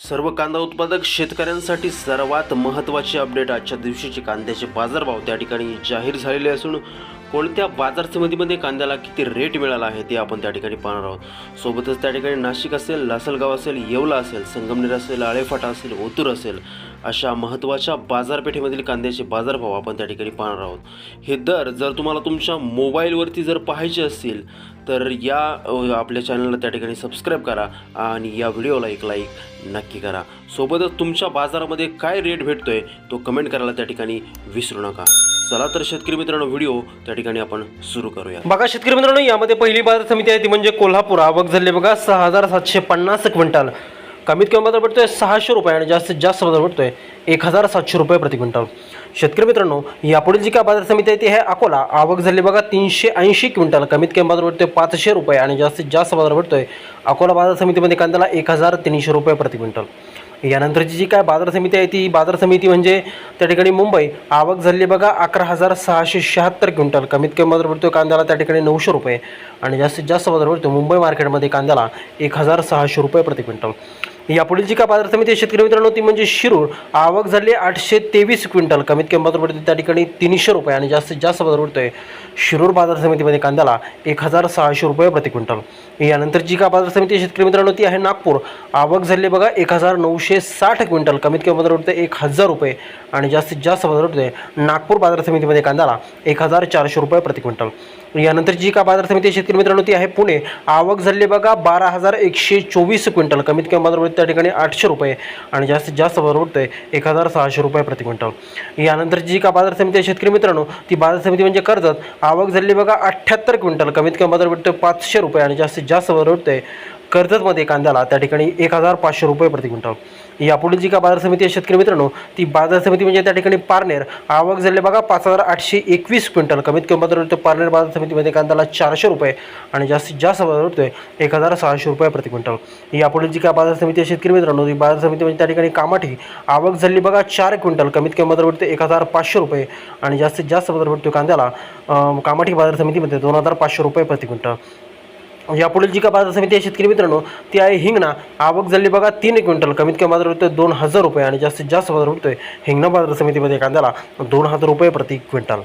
सर्व कांदा उत्पादक शेतकऱ्यांसाठी सर्वात महत्त्वाची अपडेट आजच्या दिवशीचे कांद्याचे बाजारभाव त्या ठिकाणी जाहीर झालेले असून कोणत्या बाजार समितीमध्ये कांद्याला किती रेट मिळाला आहे ते आपण त्या ठिकाणी पाहणार आहोत. सोबतच त्या ठिकाणी नाशिक असेल लासलगाव असेल येवला असेल संगमनेर असेल आळेफाटा असेल ओतूर असेल अशा महत्त्वाच्या बाजारपेठेमधील कांद्याचे बाजारभाव आपण त्या ठिकाणी पाहणार आहोत. हे दर जर तुम्हाला तुमच्या मोबाईलवरती जर पाहायचे असतील तर या आपल्या चॅनलला त्या ठिकाणी सबस्क्राईब करा आणि या व्हिडिओला एक लाईक नक्की करा. सोबतच तुमच्या बाजारामध्ये काय रेट भेटतोय तो कमेंट करायला त्या ठिकाणी विसरू नका. चला तर शेतकरी मित्रांनो व्हिडिओ त्या ठिकाणी आपण सुरू करूया. बघा शेतकरी मित्रांनो यामध्ये पहिली बाजार समिती आहे ती म्हणजे कोल्हापूर. आवक झाली बघा सहा हजार सातशे पन्नास क्विंटल. कमीत कमी बाजार भेटतोय सहाशे रुपये आणि जास्तीत जास्त बाजार भेटतोय एक हजार सातशे रुपये प्रति क्विंटल. शेतकरी मित्रांनो यापुढील जी काय बाजार समिती आहे ती आहे अकोला. आवक झाली बघा तीनशे ऐंशी क्विंटल. कमीत कमी बाजार भेटतोय पाचशे रुपये आणि जास्तीत जास्त बाजार भेटतोय अकोला बाजार समितीमध्ये कांद्याला एक हजार तीनशे रुपये प्रति क्विंटल. यानंतरची जी काय बाजार समिती आहे ती बाजार समिती म्हणजे त्या ठिकाणी मुंबई. आवक झाली बघा अकरा हजार सहाशे शहात्तर क्विंटल. कमीत कमी बाजार पडतो कांद्याला त्या ठिकाणी नऊशे रुपये. आणि जास्तीत जास्त बाजार पडतो मुंबई मार्केटमध्ये कांद्याला एक हजार सहाशे रुपये प्रति क्विंटल. यापुढील जी का बाजार समिती शेतकरी मित्रांनो ती म्हणजे शिरूर आवक झाली आठशे तेवीस क्विंटल. कमीत कमी बाजार पडतो त्या ठिकाणी तीनशे रुपये आणि जास्तीत जास्त बाजार पडतोय शिरूर बाजार समितीमध्ये कांद्याला एक हजार सहाशे रुपये प्रति क्विंटल. यानंतर जी का बाजार समिती शेतकरी मित्रांनो ती आहे नागपूर. आवक झाली बघा एक हजार नऊशे साठ क्विंटल. कमीत कमी बाजार पडतोय एक हजार रुपये आणि जास्तीत जास्त बाजार पडतोय नागपूर बाजार समितीमध्ये कांद्याला एक हजार चारशे रुपये प्रति क्विंटल. यानंतर जी का बाजार समिती शेतकरी मित्रांनो ती आहे पुणे. आवक झाली बघा बारा हजार एकशे चोवीस क्विंटल. कमीत कमी बाजार पडतो त्या ठिकाणी आठशे रुपये आणि जास्तीत जास्त बाजार पडतोय एक हजार सहाशे रुपये प्रति क्विंटल. यानंतर जी का बाजार समिती आहे शेतकरी मित्रांनो ती बाजार समिती म्हणजे कर्जत. आवक झाली बघा अठ्ठ्याहत्तर क्विंटल. कमीत कमी बाजार भेटतो पाचशे रुपये आणि जास्तीत जास्त बाजार पडतोय कर्जतमध्ये कांद्याला त्या ठिकाणी एक हजार पाचशे रुपये प्रति क्विंटल. यापुढील जी का बाजार समिती आहे शेतकरी मित्रांनो ती बाजार समिती म्हणजे त्या ठिकाणी पारनेर. आवक झाले बघा पाच हजार आठशे एकवीस क्विंटल. कमीत कमी बाजार होतो पारनेर बाजार समितीमध्ये कांद्याला चारशे रुपये आणि जास्तीत जास्त बाजार होतोय एक हजार सहाशे रुपये प्रति क्विंटल. यापुढील जी का बाजार समिती आहे शेतकरी मित्रांनो ती बाजार समिती म्हणजे त्या ठिकाणी कामाठी. आवक झाली बघा चार क्विंटल. कमीत कमी बाजार पडतो एक हजार पाचशे रुपये आणि जास्तीत जास्त बाजार भेटतो कांद्याला. कामाठी बाजार समितीमध्ये दोन हजार पाचशे रुपये प्रति क्विंटल. यापुढील जी का बाजार समिती आहे शेतकरी मित्रांनो ती आहे हिंगणा. आवक झाली बघा तीन क्विंटल. कमीत कमी बाजार होतोय दोन हजार रुपये आणि जास्तीत जास्त बाजार होतोय हिंगणा बाजार समितीमध्ये कांद्याला दोन हजार रुपये प्रति क्विंटल.